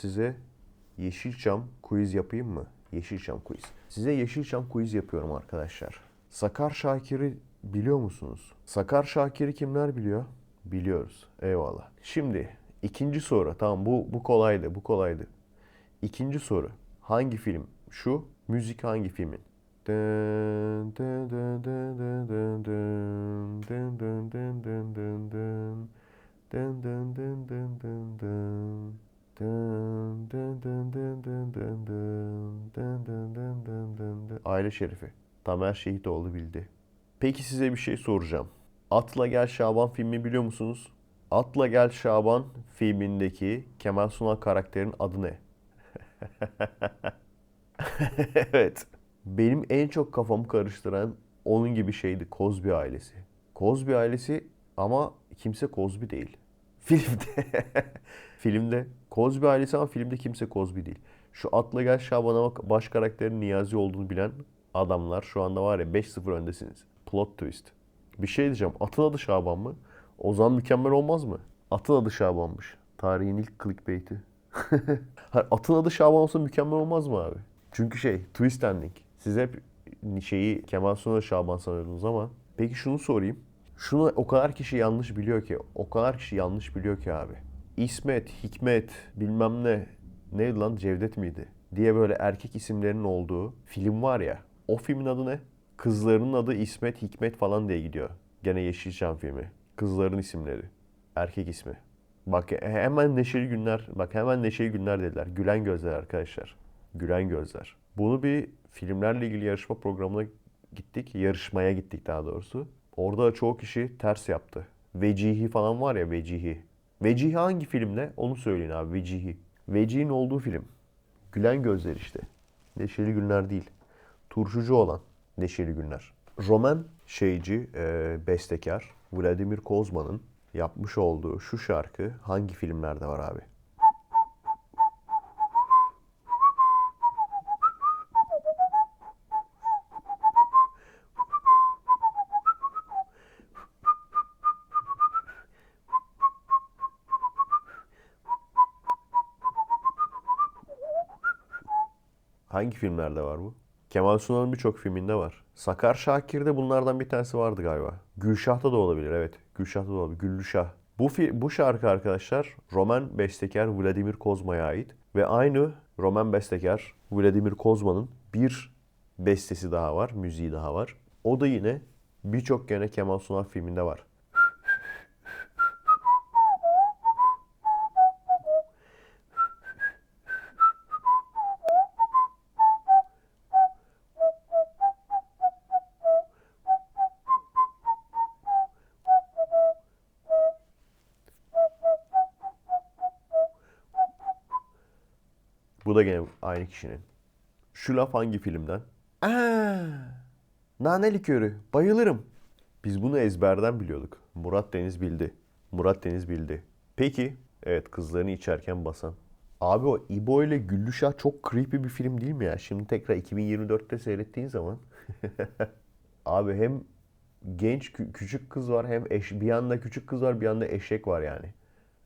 size Yeşilçam quiz yapayım mı? Yeşilçam quiz. Size Yeşilçam quiz yapıyorum arkadaşlar. Sakar Şakir'i biliyor musunuz? Sakar Şakir'i kimler biliyor? Biliyoruz. Eyvallah. Şimdi ikinci soru. Tamam bu bu kolaydı. Bu kolaydı. İkinci soru. Hangi film? Şu. Müzik hangi filmin? Dın dın dın dın dın dın dın dın Aile Şerifi. Tamer Şehitoğlu bildi. Peki size bir şey soracağım. Atla Gel Şaban filmi biliyor musunuz? Atla Gel Şaban filmindeki Kemal Sunal karakterin adı ne? evet. Benim en çok kafamı karıştıran onun gibi şeydi Cosby ailesi. Cosby ailesi ama kimse Cosby değil. Filmde filmde Cosby ailesi ama filmde kimse Cosby değil. Şu Atla Gel Şaban'a bak baş karakterin Niyazi olduğunu bilen adamlar şu anda var ya 5-0 öndesiniz. Plot twist. Bir şey diyeceğim. Atın adı Şaban mı? O zaman mükemmel olmaz mı? Atın adı Şaban'mış. Tarihin ilk clickbait'i. Atın adı Şaban olsa mükemmel olmaz mı abi? Çünkü şey twist ending. Siz hep şeyi Kemal Sunal Şaban sanıyordunuz ama peki şunu sorayım. Şunu o kadar kişi yanlış biliyor ki, o kadar kişi yanlış biliyor ki abi. İsmet, Hikmet, bilmem ne, neydi lan Cevdet miydi? Diye böyle erkek isimlerinin olduğu film var ya. O filmin adı ne? Kızlarının adı İsmet, Hikmet falan diye gidiyor. Gene Yeşilçam filmi. Kızların isimleri. Erkek ismi. Bak hemen Neşeli Günler, bak hemen Neşeli Günler dediler. Gülen Gözler arkadaşlar. Gülen Gözler. Bunu bir filmlerle ilgili yarışma programına gittik. Yarışmaya gittik daha doğrusu. Orada da çoğu kişi ters yaptı. Vecihi falan var ya Vecihi. Vecihi hangi filmde? Onu söyleyin abi Vecihi. Vecihi'nin olduğu film. Gülen Gözler işte. Neşeli Günler değil. Turşucu olan Neşeli Günler. Roman şeyci, e, bestekar Vladimir Kozman'ın yapmış olduğu şu şarkı hangi filmlerde var abi? Hangi filmlerde var bu? Kemal Sunal'ın birçok filminde var. Sakar Şakir'de bunlardan bir tanesi vardı galiba. Gülşah'ta da olabilir evet. Gülşah'ta da olabilir. Güllüşah. Bu, fi- bu şarkı arkadaşlar Roman bestekar Vladimir Kozma'ya ait. Ve aynı Roman bestekar Vladimir Kozma'nın bir bestesi daha var, müziği daha var. O da yine birçok gene Kemal Sunal filminde var. Bu da gene aynı kişinin. Şu laf hangi filmden? Aa, nane likörü. Bayılırım. Biz bunu ezberden biliyorduk. Murat Deniz bildi. Murat Deniz bildi. Peki, evet kızlarını içerken basan. Abi o İbo ile Güllüşah çok creepy bir film değil mi ya? Şimdi tekrar 2024'te seyrettiğin zaman. Abi hem genç kü- küçük kız var hem eş, bir yanda küçük kız var bir yanda eşek var yani.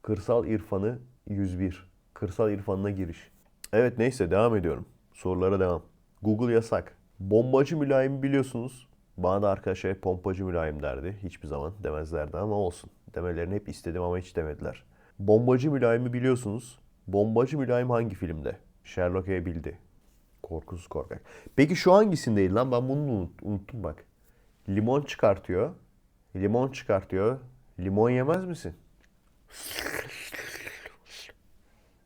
Kırsal İrfanı 101. Kırsal İrfanına giriş. Evet neyse devam ediyorum. Sorulara devam. Google yasak. Bombacı mülayim biliyorsunuz. Bana da arkadaşlar hep pompacı mülayim derdi. Hiçbir zaman demezlerdi ama olsun. Demelerini hep istedim ama hiç demediler. Bombacı mülayimi biliyorsunuz. Bombacı mülayim hangi filmde? Sherlock E bildi. Korkusuz korkak. Peki şu hangisindeydi lan? Ben bunu unut- unuttum bak. Limon çıkartıyor. Limon çıkartıyor. Limon yemez misin?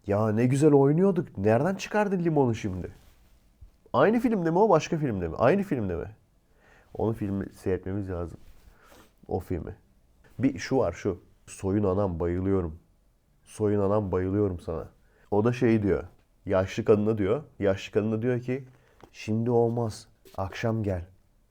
Ya ne güzel oynuyorduk. Nereden çıkardın limonu şimdi? Aynı filmde mi o başka filmde mi? Aynı filmde mi? Onu filmi seyretmemiz lazım. O filmi. Bir şu var şu. Soyun anam bayılıyorum. Soyun anam bayılıyorum sana. O da şey diyor. Yaşlı kadına diyor. Yaşlı kadına diyor ki şimdi olmaz. Akşam gel.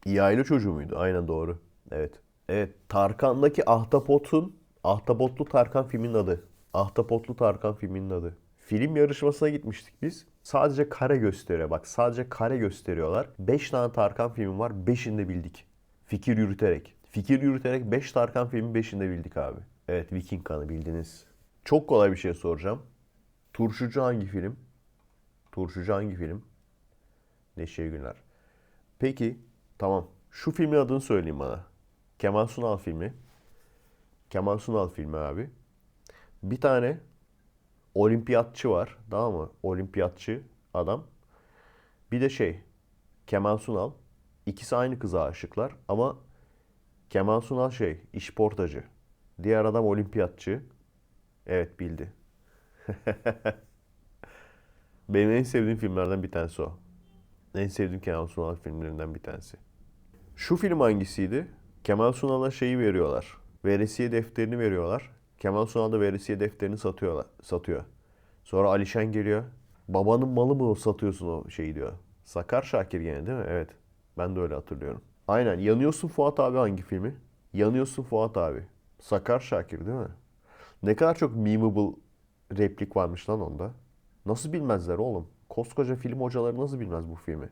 Aile çocuğu muydu? Aynen doğru. Evet. Evet. Tarkan'daki Ahtapot'un Ahtapotlu Tarkan filmin adı. Ahtapotlu Tarkan filminin adı. Film yarışmasına gitmiştik biz. Sadece kare gösteriyor. Bak sadece kare gösteriyorlar. 5 tane Tarkan filmi var. 5'ini de bildik. Fikir yürüterek. Fikir yürüterek 5 Tarkan filmi 5'ini de bildik abi. Evet Viking kanı bildiniz. Çok kolay bir şey soracağım. Turşucu hangi film? Turşucu hangi film? Neşe Günler. Peki tamam. Şu filmin adını söyleyeyim bana. Kemal Sunal filmi. Kemal Sunal filmi abi. Bir tane olimpiyatçı var. Tamam mı? Olimpiyatçı adam. Bir de şey Kemal Sunal. İkisi aynı kıza aşıklar ama Kemal Sunal şey işportacı. Diğer adam olimpiyatçı. Evet bildi. Benim en sevdiğim filmlerden bir tanesi o. En sevdiğim Kemal Sunal filmlerinden bir tanesi. Şu film hangisiydi? Kemal Sunal'a şeyi veriyorlar. Veresiye defterini veriyorlar. Kemal Sunal da veresiye defterini satıyorlar, satıyor. Sonra Alişen geliyor. Babanın malı mı satıyorsun o şeyi diyor. Sakar Şakir gene değil mi? Evet. Ben de öyle hatırlıyorum. Aynen. Yanıyorsun Fuat abi hangi filmi? Yanıyorsun Fuat abi. Sakar Şakir değil mi? Ne kadar çok memeable replik varmış lan onda. Nasıl bilmezler oğlum? Koskoca film hocaları nasıl bilmez bu filmi?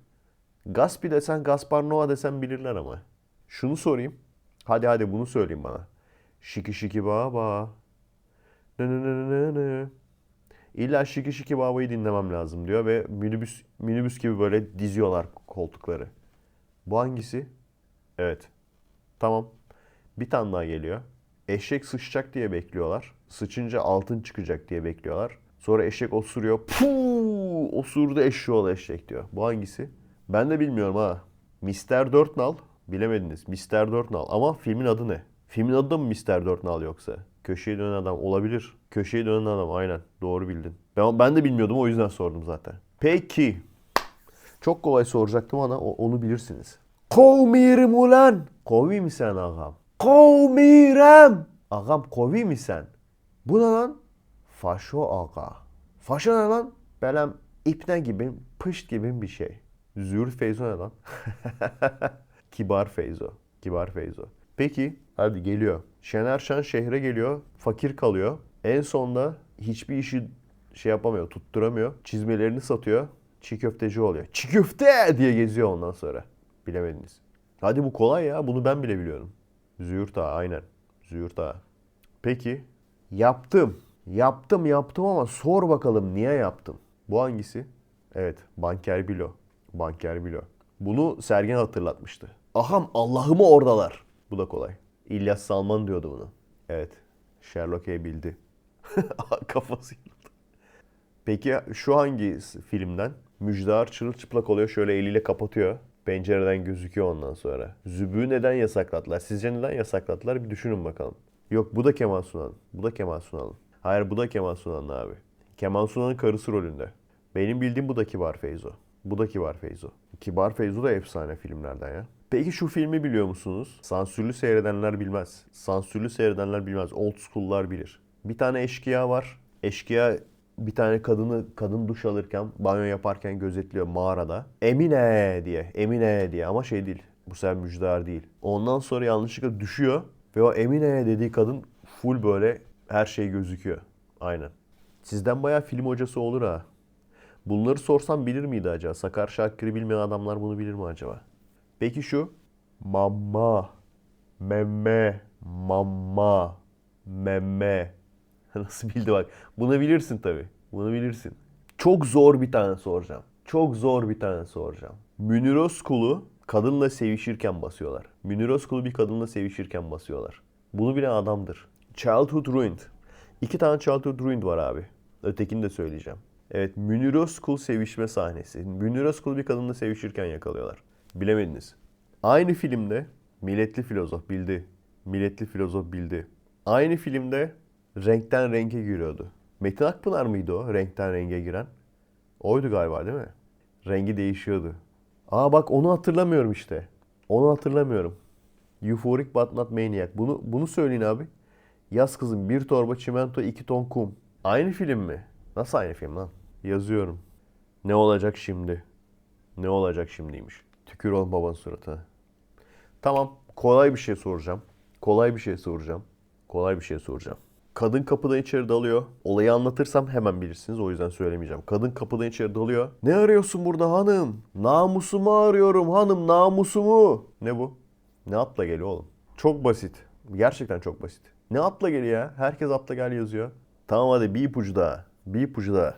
Gaspi desen, Gaspar Noa desen bilirler ama. Şunu sorayım. Hadi hadi bunu söyleyeyim bana. Şiki şiki baba. Nı nı nı nı nı. İlla şiki şiki babayı dinlemem lazım diyor ve minibüs minibüs gibi böyle diziyorlar koltukları. Bu hangisi? Evet. Tamam. Bir tane daha geliyor. Eşek sıçacak diye bekliyorlar. Sıçınca altın çıkacak diye bekliyorlar. Sonra eşek osuruyor. Puu! Osurdu eşeğoğlu eşek diyor. Bu hangisi? Ben de bilmiyorum ha. Mr. Dörtnal. Bilemediniz. Mr. Dörtnal. Ama filmin adı ne? Filmin adı da mı Mr. Dörtnal yoksa? Köşeye dönen adam olabilir. Köşeye dönen adam aynen. Doğru bildin. Ben, ben de bilmiyordum o yüzden sordum zaten. Peki. Çok kolay soracaktım ama o- onu bilirsiniz. Kovmirim ulan. Kovi mi sen ağam? Kovmirem. Ağam kovi mi sen? Bu ne lan? Faşo aga. Faşo ne lan? Belem ipne gibi, pışt gibi bir şey. Züğürt Feyzo ne lan? Kibar Feyzo. Kibar Feyzo. Peki hadi geliyor. Şener Şen şehre geliyor. Fakir kalıyor. En sonda hiçbir işi şey yapamıyor, tutturamıyor. Çizmelerini satıyor. Çiğ köfteci oluyor. Çiğ köfte diye geziyor ondan sonra. Bilemediniz. Hadi bu kolay ya. Bunu ben bile biliyorum. Züğürt Ağa aynen. Züğürt Ağa. Peki. Yaptım. Yaptım yaptım ama sor bakalım niye yaptım? Bu hangisi? Evet. Banker Bilo. Banker Bilo. Bunu Sergen hatırlatmıştı. Aham Allah'ımı oradalar. Bu da kolay. İlyas Salman diyordu bunu. Evet. Sherlock bildi. Kafası yıldı. Peki şu hangi filmden? Müjdar çırılçıplak oluyor şöyle eliyle kapatıyor. Pencereden gözüküyor ondan sonra. Zübüğü neden yasaklattılar? Sizce neden yasaklattılar? Bir düşünün bakalım. Yok bu da Kemal Sunal'ın. Bu da Kemal Sunal'ın. Hayır bu da Kemal Sunal'ın abi. Kemal Sunal'ın karısı rolünde. Benim bildiğim bu da Kibar Feyzo. Bu da Kibar Feyzo. Kibar Feyzo da efsane filmlerden ya. Peki şu filmi biliyor musunuz? Sansürlü seyredenler bilmez. Sansürlü seyredenler bilmez. Old school'lar bilir. Bir tane eşkıya var. Eşkıya bir tane kadını kadın duş alırken, banyo yaparken gözetliyor mağarada. Emine diye, Emine diye ama şey değil. Bu sefer müjdar değil. Ondan sonra yanlışlıkla düşüyor ve o Emine dediği kadın full böyle her şey gözüküyor. Aynen. Sizden bayağı film hocası olur ha. Bunları sorsam bilir miydi acaba? Sakar Şakir'i bilmeyen adamlar bunu bilir mi acaba? Peki şu mama, meme, mama, meme. Nasıl bildi bak. Bunu bilirsin tabii. Bunu bilirsin. Çok zor bir tane soracağım. Çok zor bir tane soracağım. Münir Özkul'u kadınla sevişirken basıyorlar. Münir Özkul'u bir kadınla sevişirken basıyorlar. Bunu bilen adamdır. Childhood Ruined. İki tane Childhood Ruined var abi. Ötekini de söyleyeceğim. Evet Münir Özkul sevişme sahnesi. Münir Özkul bir kadınla sevişirken yakalıyorlar. Bilemediniz. Aynı filmde milletli filozof bildi. Milletli filozof bildi. Aynı filmde renkten renge giriyordu. Metin Akpınar mıydı o renkten renge giren? Oydu galiba değil mi? Rengi değişiyordu. Aa bak onu hatırlamıyorum işte. Onu hatırlamıyorum. Euphoric but not maniac. Bunu, bunu söyleyin abi. Yaz kızım bir torba çimento iki ton kum. Aynı film mi? Nasıl aynı film lan? Yazıyorum. Ne olacak şimdi? Ne olacak şimdiymiş. Tükür oğlum babanın suratına. Tamam. Kolay bir şey soracağım. Kolay bir şey soracağım. Kolay bir şey soracağım. Kadın kapıdan içeri dalıyor. Olayı anlatırsam hemen bilirsiniz. O yüzden söylemeyeceğim. Kadın kapıdan içeri dalıyor. Ne arıyorsun burada hanım? Namusumu arıyorum hanım namusumu. Ne bu? Ne atla geliyor oğlum? Çok basit. Gerçekten çok basit. Ne atla gel ya? Herkes atla gel yazıyor. Tamam hadi bir ipucu daha. Bir ipucu daha.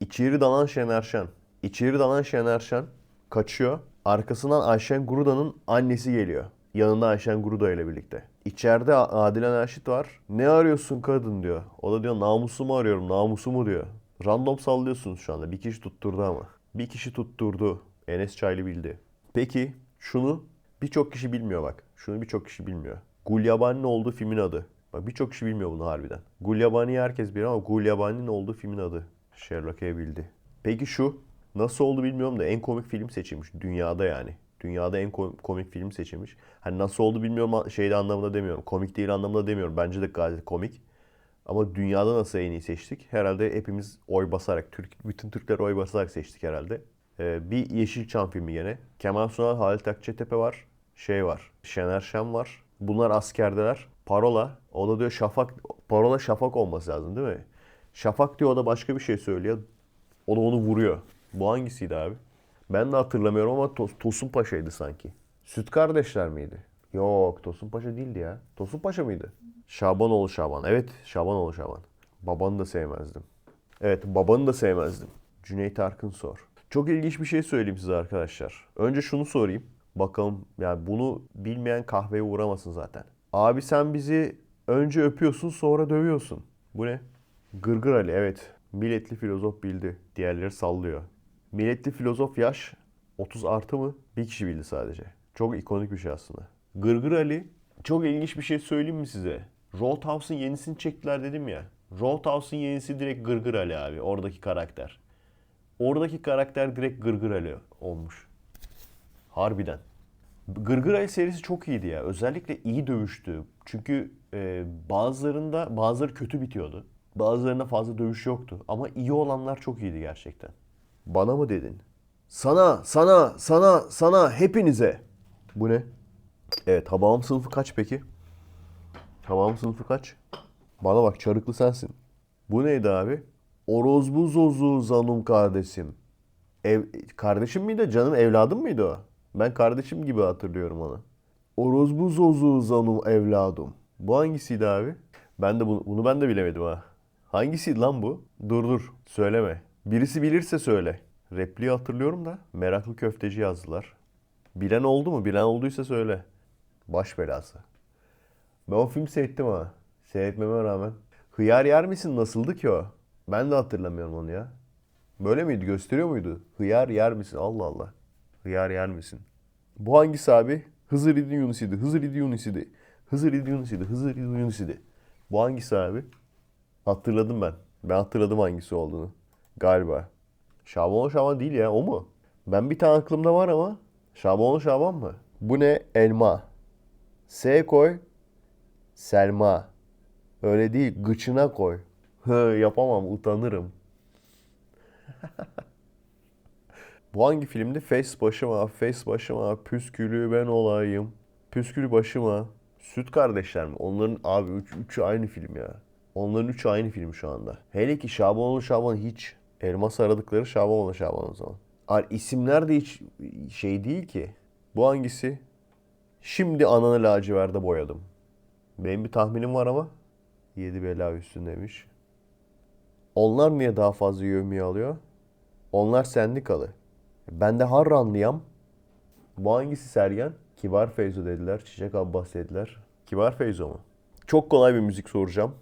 İçeri dalan Şener Şen. İçeri dalan Şener Şen kaçıyor. Arkasından Ayşen Guruda'nın annesi geliyor. Yanında Ayşen Guruda ile birlikte. İçeride Adile Naşit var. Ne arıyorsun kadın diyor. O da diyor namusumu arıyorum namusumu diyor. Random sallıyorsunuz şu anda. Bir kişi tutturdu ama. Bir kişi tutturdu. Enes Çaylı bildi. Peki şunu birçok kişi bilmiyor bak. Şunu birçok kişi bilmiyor. Gulyabani'nin olduğu filmin adı. Bak birçok kişi bilmiyor bunu harbiden. Gulyabani'yi herkes bilir ama Gulyabani'nin olduğu filmin adı. Sherlock bildi. Peki şu nasıl oldu bilmiyorum da en komik film seçilmiş dünyada yani. Dünyada en kom- komik film seçilmiş. Hani nasıl oldu bilmiyorum şeyde anlamında demiyorum. Komik değil anlamında demiyorum. Bence de gayet komik. Ama dünyada nasıl en iyi seçtik? Herhalde hepimiz oy basarak, Türk, bütün Türkler oy basarak seçtik herhalde. Ee, bir Yeşilçam filmi yine. Kemal Sunal, Halit Akçatepe var. Şey var, Şener Şen var. Bunlar askerdeler. Parola, o da diyor Şafak, Parola Şafak olması lazım değil mi? Şafak diyor o da başka bir şey söylüyor. O da onu vuruyor. Bu hangisiydi abi? Ben de hatırlamıyorum ama Tos- Tosun Paşa'ydı sanki. Süt kardeşler miydi? Yok Tosun Paşa değildi ya. Tosun Paşa mıydı? Şabanoğlu Şaban. Evet Şabanoğlu Şaban. Babanı da sevmezdim. Evet babanı da sevmezdim. Cüneyt Arkın sor. Çok ilginç bir şey söyleyeyim size arkadaşlar. Önce şunu sorayım. Bakalım yani bunu bilmeyen kahveye uğramasın zaten. Abi sen bizi önce öpüyorsun sonra dövüyorsun. Bu ne? Gırgır Ali evet. Milletli filozof bildi. Diğerleri sallıyor. Milletli filozof yaş 30 artı mı? Bir kişi bildi sadece. Çok ikonik bir şey aslında. Gırgır Ali çok ilginç bir şey söyleyeyim mi size? Roadhouse'un yenisini çektiler dedim ya. Roadhouse'un yenisi direkt Gırgır Ali abi. Oradaki karakter. Oradaki karakter direkt Gırgır Ali olmuş. Harbiden. Gırgır Ali serisi çok iyiydi ya. Özellikle iyi dövüştü. Çünkü e, bazılarında bazıları kötü bitiyordu. Bazılarında fazla dövüş yoktu. Ama iyi olanlar çok iyiydi gerçekten. Bana mı dedin? Sana, sana, sana, sana, hepinize. Bu ne? Evet, Hababam sınıfı kaç peki? Hababam sınıfı kaç? Bana bak, çarıklı sensin. Bu neydi abi? Orozbu zozu zanum kardeşim. Ev, kardeşim miydi? Canım evladım mıydı o? Ben kardeşim gibi hatırlıyorum onu. Orozbu zozu zanum evladım. Bu hangisiydi abi? Ben de bunu, bunu ben de bilemedim ha. Hangisiydi lan bu? Dur dur söyleme. Birisi bilirse söyle. Repliği hatırlıyorum da meraklı köfteci yazdılar. Bilen oldu mu? Bilen olduysa söyle. Baş belası. Ben o film seyrettim ha. Seyretmeme rağmen. Hıyar yer misin? Nasıldı ki o? Ben de hatırlamıyorum onu ya. Böyle miydi? Gösteriyor muydu? Hıyar yer misin? Allah Allah. Hıyar yer misin? Bu hangisi abi? Hızır idi Yunus idi. Hızır idi Yunus idi. Hızır idi Yunus idi. Hızır idi Yunus idi. Bu hangisi abi? Hatırladım ben. Ben hatırladım hangisi olduğunu. Galiba. Şaban Şaban değil ya o mu? Ben bir tane aklımda var ama. Şaban Şaban mı? Bu ne? Elma. S koy. Selma. Öyle değil. Gıçına koy. Yapamam. Utanırım. Bu hangi filmdi? Face başıma, face başıma, püskülü ben olayım. Püskülü başıma. Süt kardeşler mi? Onların abi üç, üçü aynı film ya. Onların üçü aynı film şu anda. Hele ki Şabanoğlu Şaban hiç. Elmas aradıkları Şabanoğlu Şaban o zaman. Abi isimler de hiç şey değil ki. Bu hangisi? Şimdi ananı laciverde boyadım. Benim bir tahminim var ama. Yedi bela üstündeymiş. Onlar niye daha fazla yövmiye alıyor? Onlar sendikalı. Ben de Harranlıyam. Bu hangisi Sergen? Kibar Feyzo dediler. Çiçek Abbas dediler. Kibar Feyzo mu? Çok kolay bir müzik soracağım.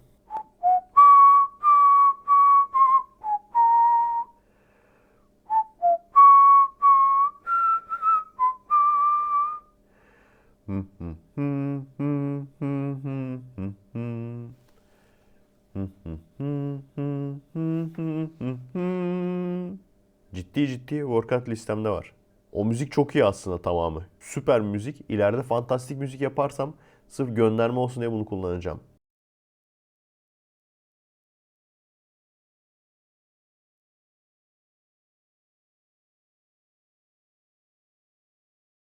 Ciddi ciddi workout listemde var. O müzik çok iyi aslında tamamı. Süper müzik. İleride fantastik müzik yaparsam sırf gönderme olsun diye bunu kullanacağım.